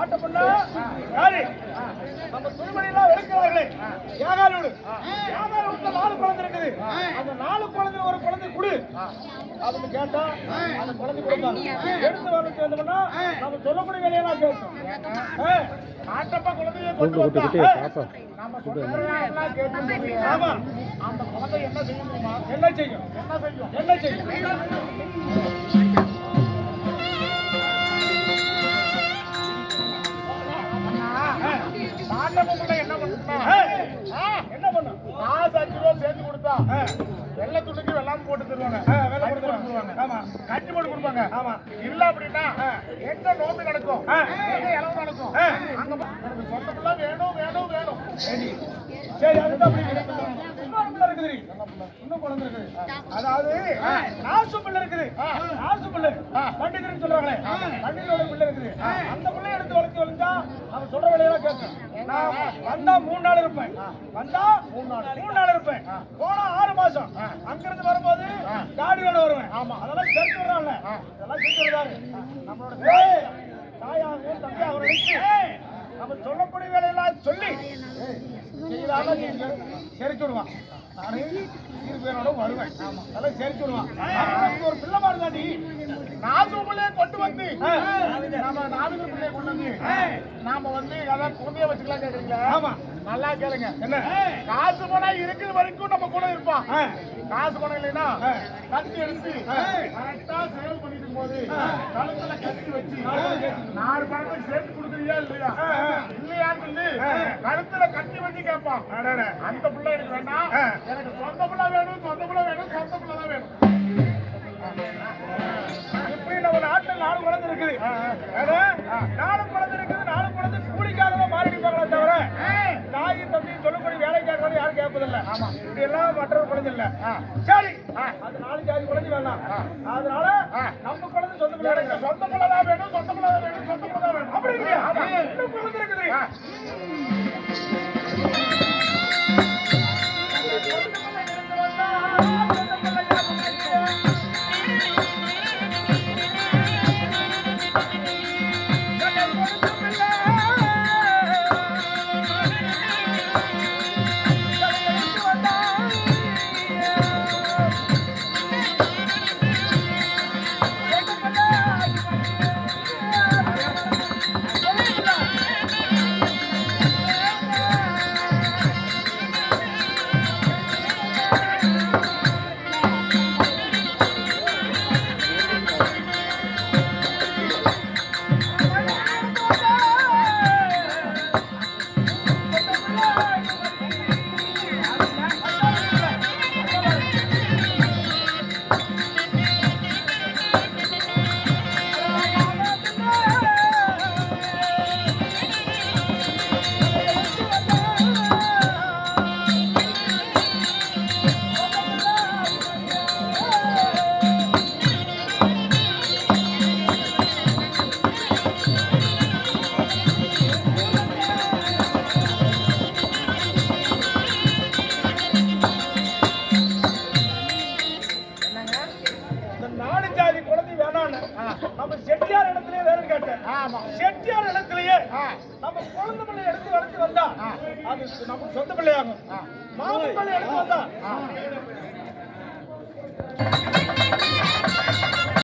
மாட்டப்பண்ணா யாரு நம்ம துணிமணியெல்லாம் எடுக்கிறார்களே ஏகாலி விடு ஏகாலி நாலு குழந்தை இருக்குது. அந்த நாலு குழந்தை ஒரு குழந்தை குடு. அப்படின்னு கேட்டா அந்த குழந்தை கொடுத்தாங்க எடுத்து வரணும் சேர்ந்தோம்னா நம்ம சொல்லக்கூடிய வேலையெல்லாம் கேட்டோம் மாட்டப்பா குழந்தைய கொண்டு வந்தா. நம்ம சொல்றதெல்லாம் கேட்டு ஆமா அந்த குழந்தை என்ன செய்யும் என்ன செய்யும்? என்ன செய்யும்? என்ன செய்யும்? நாட்டமும் என்ன பண்ணுமா என்ன பண்ணும் காசு அஞ்சு ரூபா சேர்த்து கொடுத்தா வெள்ளை துண்டுக்கு வெள்ளாம போட்டு தருவாங்க. வெள்ளை போட்டு தருவாங்க. ஆமா. கஞ்சி போட்டு கொடுப்பாங்க. ஆமா. இல்ல அப்படின்னா எங்க நோம்பி நடக்கும்? எங்க இளவு நடக்கும்? அங்க போ- எனக்கு சொந்த பிள்ளை வேணும் வேணும் வேணும். சரி. அதுதான் அப்படி இருக்குது. இன்னும் குழந்தை இருக்குது. அதாவது நாசு பிள்ளை இருக்குது. நாசு பிள்ளை. பண்டிதர்னு சொல்றாங்களே. பண்டிதரோட பிள்ளை இருக்குது. அந்த பிள்ளை எடுத்து வளர்த்து வளர்ந்தா அவன் சொல்ற வேலையெல்லாம் கேட்கும். நான் வந்தா மூணு நாள் இருப்பேன். வந்தா மூணு நாள் மூணு நாள் இருப்பேன். போனா ஆறு மாசம். அங்கிருந்து வரும்போது காடியோட வருவேன். ஆமா. அதெல்லாம் செஞ்சு விடுறான்ல அதெல்லாம் செஞ்சு விடுறாரு நம்மளோட தாய், தாயாகவும் தந்தையாகவும் நம்ம சொல்லக்கூடிய வேலையெல்லாம் சொல்லி. செய்யலாம செரிச்சு விடுவான் நானே இரு பேரோட வருவேன் அதெல்லாம் செரிச்சு விடுவான் ஒரு பிள்ளை நாலு பிள்ளைய கொண்டு வந்து நம்ம நாலு பிள்ளைய கொண்டு வந்து நாம வந்து அதான் குழந்தைய வச்சுக்கலாம் கேக்குறீங்களா ஆமா நல்லா கேளுங்க என்ன காசு பணம் இருக்கிற வரைக்கும் நம்ம கூட இருப்பான் காசு பணம் இல்லைன்னா கத்தி எடுத்து கரெக்டா சேவ் பண்ணிட்டு போது கழுத்துல கத்தி வச்சு நாலு பணத்துக்கு சேர்த்து கொடுக்குறியா இல்லையா? இல்லையான்னு சொல்லி கழுத்துல கேட்பான் அந்த பிள்ளை எனக்கு வேண்டாம் எனக்கு சொந்த பிள்ளை வேணும் சொந்த பிள்ளை வேணும் சொந்த பிள்ளை தான் வேணும். இப்படி நம்ம நாட்டுல நாலு குழந்தை இருக்குது நாலு குழந்தை இருக்குது நாலு குழந்தை கூலிக்காக தான் மாறி இருப்பாங்களே தவிர தாய் தம்பி சொல்லக்கூடிய வேலைக்காக யாரும் கேட்பதில்ல. ஆமா. இப்படி எல்லாம் மற்றொரு குழந்தை இல்ல சரி. அது நாலு ஜாதி குழந்தை வேணாம் அதனால நம்ம குழந்தை சொந்த பிள்ளை சொந்த பிள்ளை தான் வேணும் சொந்த பிள்ளை தான் வேணும் சொந்த பிள்ளை தான் வேணும். அப்படி இல்லையா? குழந்தை இருக்குது நம்ம செட்டியார் இடத்துலயே வேலை கேட்டேன். செட்டியார் இடத்துலயே நம்ம குழந்தை பிள்ளை எடுத்து வளர்த்து வந்தா அது நம்ம சொந்த பிள்ளையாகும். மாமன் பிள்ளை எடுத்து வந்தா.